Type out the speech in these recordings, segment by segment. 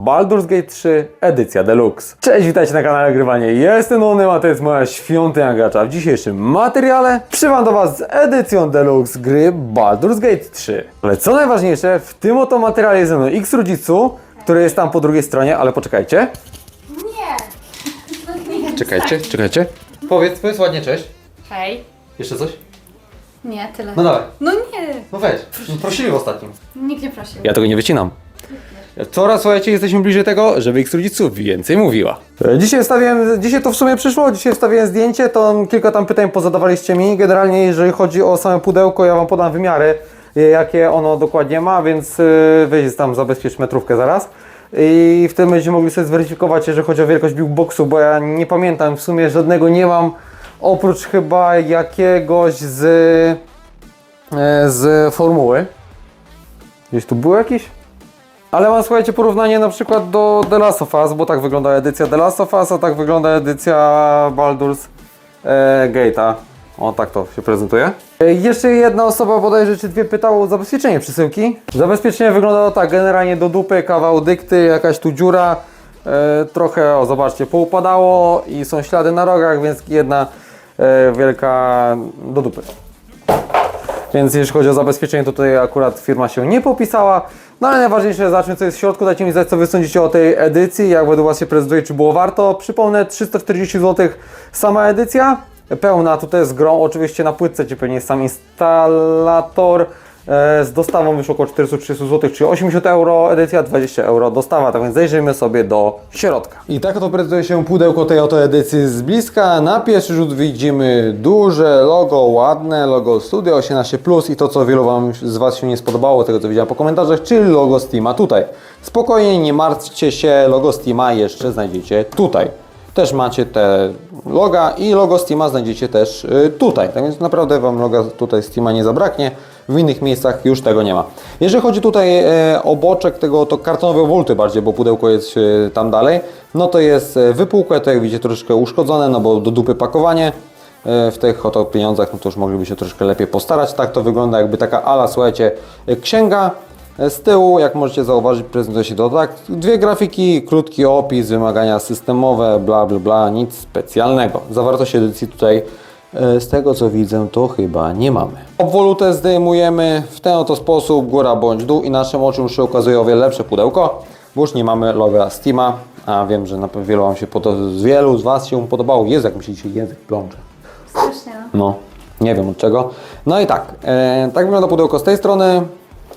Baldur's Gate 3 edycja deluxe. Cześć, witajcie na kanale Grywanie. Jestem Onym, a to jest moja świątynia gracza. W dzisiejszym materiale przybywam do Was z edycją deluxe gry Baldur's Gate 3. Ale co najważniejsze, w tym oto materiale jest ze mną X Rodzicu, który jest tam po drugiej stronie, ale poczekajcie. Nie. Czekajcie, czekajcie. Powiedz, powiedz ładnie cześć. Hej. Jeszcze coś? Nie, tyle. No dawaj. No nie. No weź. Prosili w ostatnim. Nikt nie prosił. Ja tego nie wycinam. Coraz, słuchajcie, jesteśmy bliżej tego, żeby ich rodziców więcej mówiła. Dzisiaj stawiałem, dzisiaj to w sumie przyszło, dzisiaj wstawiłem zdjęcie, to kilka tam pytań pozadawaliście mi. Generalnie, jeżeli chodzi o same pudełko, ja wam podam wymiary, y, jakie ono dokładnie ma, więc y, weź tam zabezpiecz metrówkę zaraz. I wtedy będziecie mogli sobie zweryfikować, jeżeli chodzi o wielkość boxu, bo ja nie pamiętam, w sumie żadnego nie mam, oprócz chyba jakiegoś z, e, z formuły. Gdzieś tu był jakiś? Ale mam, słuchajcie, porównanie na przykład do The Last of Us, bo tak wygląda edycja The Last of Us, a tak wygląda edycja Baldur's e, Gate'a. O, tak to się prezentuje. E, jeszcze jedna osoba bodajże, czy dwie pytało o zabezpieczenie przesyłki. Zabezpieczenie wyglądało tak, generalnie do dupy, kawał dykty, jakaś tu dziura. E, trochę, o zobaczcie, poupadało i są ślady na rogach, więc jedna e, wielka do dupy. Więc jeśli chodzi o zabezpieczenie, to tutaj akurat firma się nie popisała. No ale najważniejsze, zacznę co jest w środku. Dajcie mi znać, co wy sądzicie o tej edycji, jak według Was się prezentuje, czy było warto. Przypomnę, 340 zł sama edycja, pełna tutaj z grą, oczywiście na płytce, gdzie pewnie jest sam instalator. E, Z dostawą wyszło około 430 zł, czyli 80 euro, edycja 20 euro dostawa, tak więc zajrzyjmy sobie do środka. I tak oto prezentuje się pudełko tej oto edycji z bliska. Na pierwszy rzut widzimy duże logo, ładne logo Studio 18 Plus i to co wielu wam z Was się nie spodobało, tego co widziałem po komentarzach, czyli logo Steama tutaj. Spokojnie, nie martwcie się, logo Steama jeszcze znajdziecie tutaj. Też macie te loga i logo Steama znajdziecie też y, tutaj. Tak więc naprawdę Wam loga tutaj Steama nie zabraknie. W innych miejscach już tego nie ma. Jeżeli chodzi tutaj e, o boczek tego, to kartonowe wolty bardziej, bo pudełko jest e, tam dalej, no to jest e, wypukłe, to jak widzicie troszeczkę uszkodzone, no bo do dupy pakowanie. W tych oto pieniądzach, no to już mogliby się troszkę lepiej postarać. Tak to wygląda jakby taka ala, słuchajcie, księga. Z tyłu, jak możecie zauważyć, prezentuje się to tak. Dwie grafiki, krótki opis, wymagania systemowe, bla bla bla, nic specjalnego. Zawartość edycji tutaj, z tego co widzę, to chyba nie mamy. Obwolutę zdejmujemy w ten oto sposób, góra bądź dół i naszym oczom już się ukazuje o wiele lepsze pudełko, bo już nie mamy loga Steama, a wiem, że na pewno wielu Wam się wielu z Was się podobało. Jest jak mi się dzisiaj język plącze. Strasznie. no. No, nie wiem od czego. No i tak, e, tak wygląda pudełko z tej strony.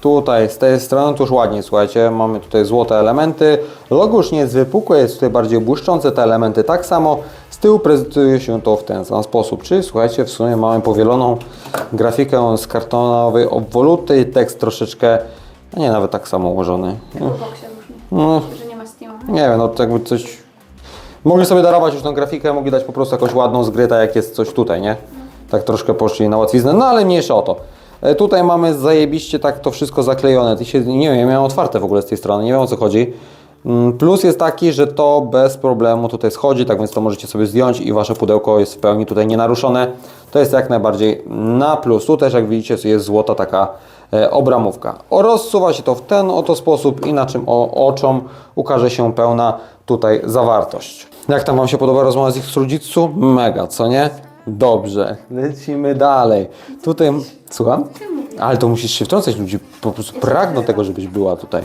Tutaj, z tej strony to już ładnie, słuchajcie, mamy tutaj złote elementy. Logo już nie jest wypukłe, jest tutaj bardziej błyszczące, te elementy tak samo. Z tyłu prezentuje się to w ten sam sposób. Czyli słuchajcie, w sumie mamy powieloną grafikę z kartonowej obwoluty i tekst troszeczkę, a nie nawet tak samo ułożony. No, Że nie ma Steama. nie wiem, no to jakby coś... Mogli sobie darować już tą grafikę, mogli dać po prostu jakąś ładną zgrytę, jak jest coś tutaj, nie? Tak troszkę poszli na łatwiznę, no ale mniejsza o to. E, Tutaj mamy zajebiście tak to wszystko zaklejone. Ty się, nie wiem, ja miałem otwarte w ogóle z tej strony, nie wiem o co chodzi. Mm, Plus jest taki, że to bez problemu tutaj schodzi, tak więc to możecie sobie zdjąć i wasze pudełko jest w pełni tutaj nienaruszone. To jest jak najbardziej na plus. Tu też jak widzicie jest złota taka e, obramówka. Rozsuwa się to w ten oto sposób i na czym o, oczom ukaże się pełna tutaj zawartość. Jak tam Wam się podoba rozmowa z ich rodziców? Mega, co nie? Dobrze, lecimy dalej. Tutaj, słucham? Ale to musisz się wtrącać, ludzie po prostu pragną tego, żebyś była tutaj.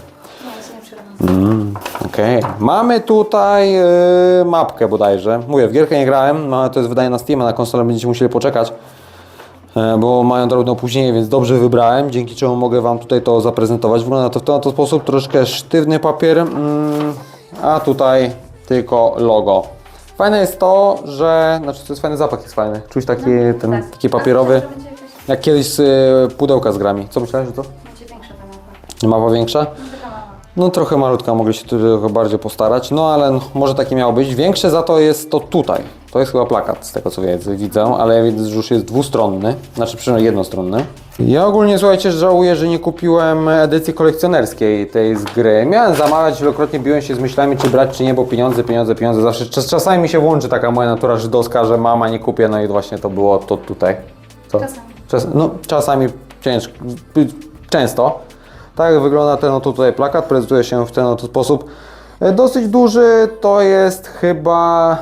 Przerywam. Okej. Mamy tutaj yy, mapkę bodajże. Mówię, w gierkę nie grałem, no, ale to jest wydanie na Steam, na konsolę będziecie musieli poczekać, e, bo mają drobne opóźnienie, więc dobrze wybrałem, dzięki czemu mogę Wam tutaj to zaprezentować. Wygląda to w ten sposób, troszkę sztywny papier, mm, a tutaj tylko logo. Fajne jest to, że, znaczy to jest fajny zapach, jest fajny. Czuć taki, ten, tak. taki papierowy, A jak kiedyś z y, pudełka z grami. Co myślałeś, że to? Będzie większa ta mapa. Mapa większa? No trochę malutka, mogli się tu trochę bardziej postarać, no ale może takie miało być. Większe za to jest to tutaj. To jest chyba plakat z tego co widzę, ale ja widzę, że już jest dwustronny, znaczy przynajmniej jednostronny. Ja ogólnie słuchajcie, żałuję, że nie kupiłem edycji kolekcjonerskiej tej z gry. Miałem zamawiać, wielokrotnie biłem się z myślami, czy brać, czy nie, bo pieniądze, pieniądze, pieniądze. Zawsze czas, czasami mi się włączy taka moja natura żydowska, że mama nie kupię, no i właśnie to było to tutaj. Co? Czasami. Czas, no, czasami ciężko, często. Tak wygląda ten oto tutaj plakat, prezentuje się w ten oto sposób. E, Dosyć duży to jest chyba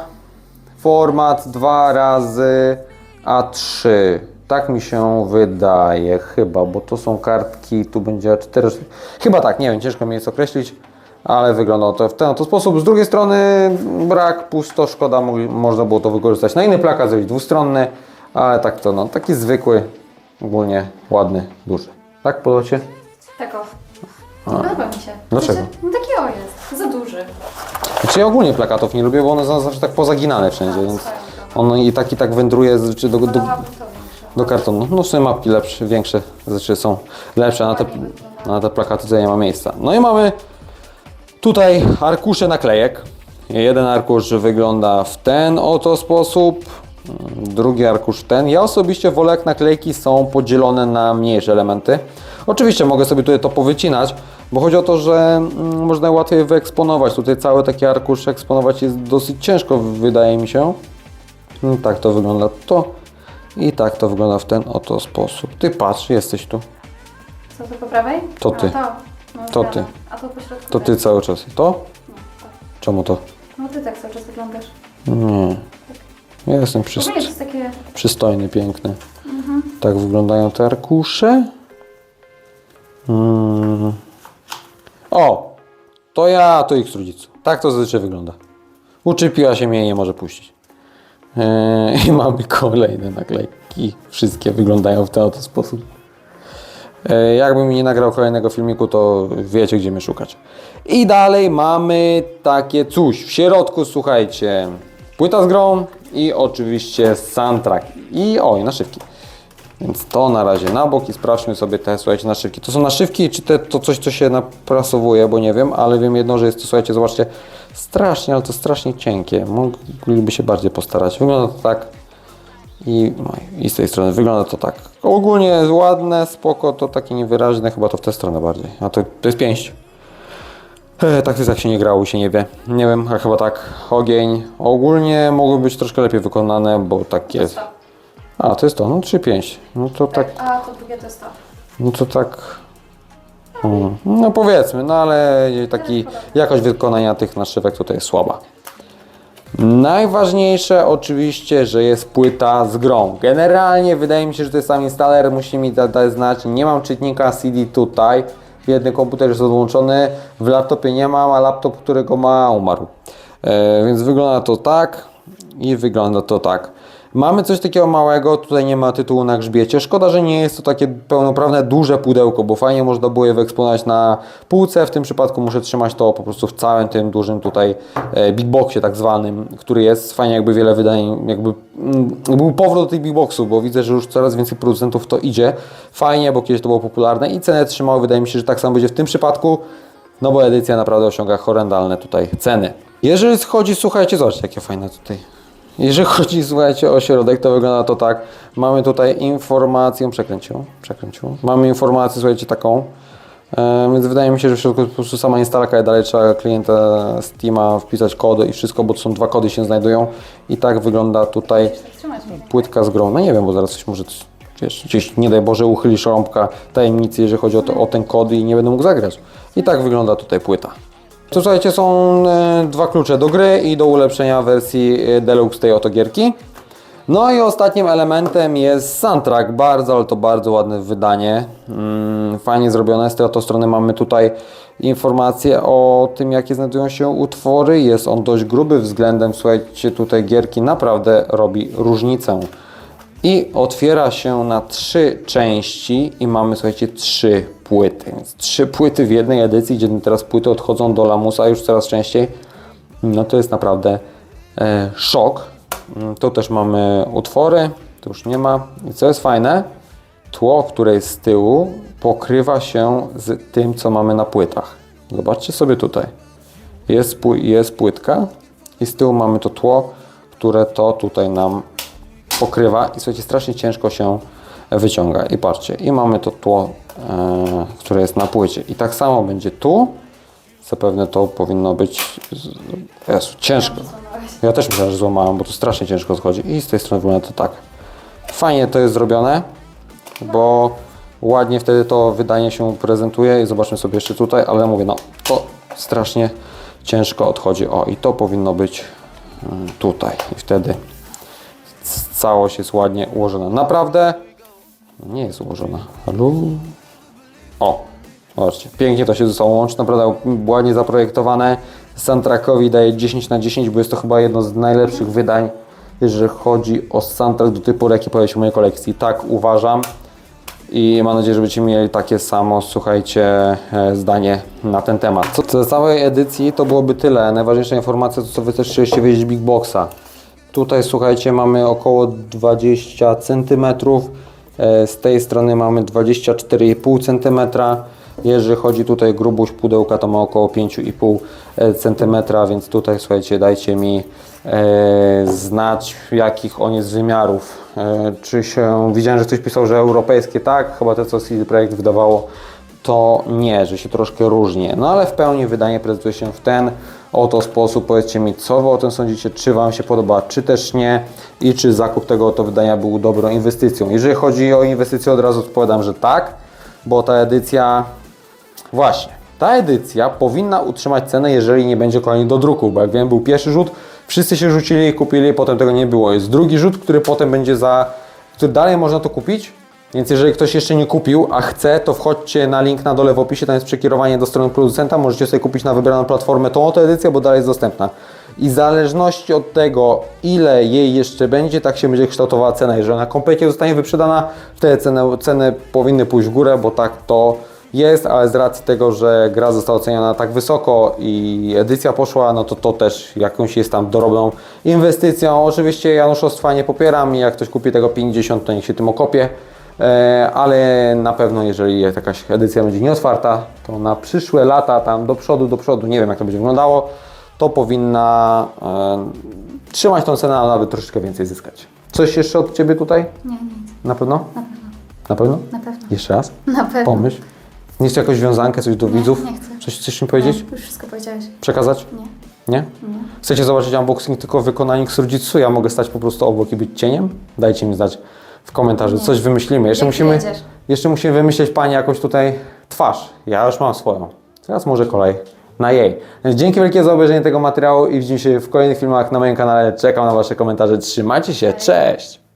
format 2 razy A3. Tak mi się wydaje, chyba, bo to są kartki, tu będzie A4. Chyba tak, nie wiem, ciężko mi jest określić, ale wygląda to w ten oto sposób. Z drugiej strony brak, pusto, szkoda, można było to wykorzystać na inny plakat, zrobić dwustronny, ale tak to, no, taki zwykły, ogólnie ładny, duży. Tak, podoba Tak o. Podoba mi się. Dlaczego? Znaczy, No taki o jest. Za duży. Znaczy ja ogólnie plakatów nie lubię, bo one są zawsze tak pozaginane wszędzie, więc swoją drogą. on i tak i tak wędruje z, czy do, do, Wolałabym to większe. do kartonu. No w sumie mapki lepsze, większe rzeczy są lepsze, a na te, na te plakaty tutaj nie ma miejsca. No i mamy tutaj arkusze naklejek. Jeden arkusz wygląda w ten oto sposób, drugi arkusz ten. Ja osobiście wolę jak naklejki są podzielone na mniejsze elementy. Oczywiście mogę sobie tutaj to powycinać, bo chodzi o to, że mm, można łatwiej wyeksponować. Tutaj cały taki arkusz eksponować jest dosyć ciężko, wydaje mi się. No, tak to wygląda to. I tak to wygląda w ten oto sposób. Ty patrz, jesteś tu. Co to po prawej? To ty. A, to. No, To ty. A to po środku. To ty cały czas. To? No, tak. Czemu to? no ty tak cały czas wyglądasz. Nie. Ja jestem przyst jest takie... przystojny, piękny. Tak wyglądają te arkusze. Mm. O! To ja, to ich rodziców. Tak to zazwyczaj wygląda. Uczepiła się mnie i nie może puścić. Eee, I mamy kolejne naklejki. Wszystkie wyglądają w ten oto sposób. E, Jakbym nie nagrał kolejnego filmiku, to wiecie, gdzie mnie szukać. I dalej mamy takie coś. W środku, słuchajcie, płyta z grą i oczywiście soundtrack. I oj, naszywki. Więc to na razie na bok i sprawdźmy sobie te, słuchajcie, naszywki. To są naszywki, czy te, to coś, co się naprasowuje, bo nie wiem, ale wiem jedno, że jest to, słuchajcie, zobaczcie, strasznie, ale to strasznie cienkie. Mogliby się bardziej postarać. Wygląda to tak. I, no, I z tej strony wygląda to tak. Ogólnie ładne, spoko, to takie niewyraźne, chyba to w tę stronę bardziej. A to, to jest pięść. E, tak to jest jak się nie grało, się nie wie. Nie wiem, a chyba tak. Ogień. Ogólnie mogły być troszkę lepiej wykonane, bo tak jest. To. A, to jest to, no 3-5. No to tak, A to drugie to jest to. no to tak. Mm, No powiedzmy, no ale taki jakość wykonania tych naszywek tutaj jest słaba. Najważniejsze oczywiście, że jest płyta z grą. Generalnie wydaje mi się, że to jest sam installer, musi mi da- dać znać. Nie mam czytnika CD tutaj. Jedny komputer jest odłączony, w laptopie nie mam, a laptop, którego ma, umarł. E, więc wygląda to tak i wygląda to tak. Mamy coś takiego małego, tutaj nie ma tytułu na grzbiecie. Szkoda, że nie jest to takie pełnoprawne, duże pudełko, bo fajnie można było je wyeksponować na półce. W tym przypadku muszę trzymać to po prostu w całym tym dużym tutaj e, big boxie tak zwanym, który jest fajnie jakby wiele wydań, jakby mm, był powrót do tych big boxów, bo widzę, że już coraz więcej producentów to idzie. Fajnie, bo kiedyś to było popularne i cenę trzymało. Wydaje mi się, że tak samo będzie w tym przypadku. No bo edycja naprawdę osiąga horrendalne tutaj ceny. Jeżeli chodzi, słuchajcie, zobaczcie jakie fajne tutaj jeżeli chodzi, słuchajcie, o środek, to wygląda to tak. Mamy tutaj informację, przekręcił, przekręcił. Mamy informację, słuchajcie, taką. E, więc wydaje mi się, że w środku po prostu sama instalka i dalej trzeba klienta Steama wpisać kody i wszystko, bo to są dwa kody się znajdują. I tak wygląda tutaj płytka z grą. No nie wiem, bo zaraz coś może, wiesz, gdzieś, nie daj Boże, uchylisz rąbka tajemnicy, jeżeli chodzi o, to, o ten kod i nie będę mógł zagrać. I tak wygląda tutaj płyta. Tu słuchajcie, są e, dwa klucze do gry i do ulepszenia wersji e, Deluxe tej oto gierki. No i ostatnim elementem jest soundtrack. Bardzo, ale to bardzo ładne wydanie. Mm, fajnie zrobione. Z tej oto strony mamy tutaj informacje o tym, jakie znajdują się utwory. Jest on dość gruby względem, słuchajcie, tutaj gierki naprawdę robi różnicę. I otwiera się na trzy części i mamy, słuchajcie, trzy płyty. Więc trzy płyty w jednej edycji, gdzie teraz płyty odchodzą do lamusa już coraz częściej. No to jest naprawdę e, szok. Mm, Tu też mamy utwory, tu już nie ma. I co jest fajne, tło, które jest z tyłu, pokrywa się z tym, co mamy na płytach. Zobaczcie sobie tutaj. Jest, jest płytka i z tyłu mamy to tło, które to tutaj nam pokrywa i słuchajcie, strasznie ciężko się wyciąga. I patrzcie, i mamy to tło, e, które jest na płycie. I tak samo będzie tu. Zapewne to powinno być Jezu, ciężko. Ja też myślałem, że złamałem, bo to strasznie ciężko schodzi. I z tej strony wygląda to tak. Fajnie to jest zrobione, bo ładnie wtedy to wydanie się prezentuje i zobaczmy sobie jeszcze tutaj, ale mówię, no to strasznie ciężko odchodzi. O, i to powinno być mm, tutaj. I wtedy całość jest ładnie ułożona. Naprawdę nie jest ułożona. O, zobaczcie, pięknie to się ze sobą łączy, naprawdę ładnie zaprojektowane. Soundtrackowi daje 10 na 10, bo jest to chyba jedno z najlepszych wydań, jeżeli chodzi o soundtrack do tej pory, jaki pojawił się w mojej kolekcji. Tak uważam i mam nadzieję, że będziecie mieli takie samo, słuchajcie, e, zdanie na ten temat. Co do całej edycji to byłoby tyle. Najważniejsza informacja to co wy też chcieliście wiedzieć Big Boxa. Tutaj słuchajcie mamy około 20 cm, e, z tej strony mamy 24,5 cm. Jeżeli chodzi tutaj grubość pudełka to ma około 5,5 cm, więc tutaj słuchajcie dajcie mi e, znać jakich on jest wymiarów. E, czy się, widziałem, że ktoś pisał, że europejskie tak, chyba to co CD Projekt wydawało to nie, że się troszkę różni. No ale w pełni wydanie prezentuje się w ten oto sposób. Powiedzcie mi, co Wy o tym sądzicie, czy Wam się podoba, czy też nie i czy zakup tego oto wydania był dobrą inwestycją. Jeżeli chodzi o inwestycję, od razu odpowiadam, że tak, bo ta edycja, właśnie, ta edycja powinna utrzymać cenę, jeżeli nie będzie kolejny do druku, bo jak wiem, był pierwszy rzut, wszyscy się rzucili i kupili, potem tego nie było. Jest drugi rzut, który potem będzie za, który dalej można to kupić, więc jeżeli ktoś jeszcze nie kupił, a chce, to wchodźcie na link na dole w opisie, tam jest przekierowanie do strony producenta, możecie sobie kupić na wybraną platformę tą oto edycję, bo dalej jest dostępna. I w zależności od tego, ile jej jeszcze będzie, tak się będzie kształtowała cena. Jeżeli na komplecie zostanie wyprzedana, wtedy ceny, ceny powinny pójść w górę, bo tak to jest, ale z racji tego, że gra została oceniona tak wysoko i edycja poszła, no to to też jakąś jest tam dorobną inwestycją. Oczywiście Januszostwa nie popieram i jak ktoś kupi tego 50, to niech się tym okopie. E, ale na pewno jeżeli jakaś edycja będzie nieotwarta, to na przyszłe lata, tam do przodu, do przodu, nie wiem jak to będzie wyglądało, to powinna e, trzymać tą cenę, a nawet troszeczkę więcej zyskać. Coś jeszcze od Ciebie tutaj? Nie, nic. Na pewno? Na pewno. Na pewno? Na pewno. Jeszcze raz? Na pewno. Pomyśl. Nie chcesz jakąś wiązankę, coś do Nie, widzów? nie chcę. Coś chcesz mi powiedzieć? Nie, już wszystko powiedziałeś. Przekazać? Nie. Nie? Chcecie zobaczyć unboxing tylko w wykonaniu Xurjitsu? Ja mogę stać po prostu obok i być cieniem? Dajcie mi znać w komentarzu, coś wymyślimy. Jeszcze Jak musimy, jeszcze musimy wymyśleć Pani jakąś tutaj twarz. Ja już mam swoją. Teraz może kolej na jej. Więc Dzięki wielkie za obejrzenie tego materiału i widzimy się w kolejnych filmach na moim kanale. Czekam na Wasze komentarze. Trzymajcie się, cześć!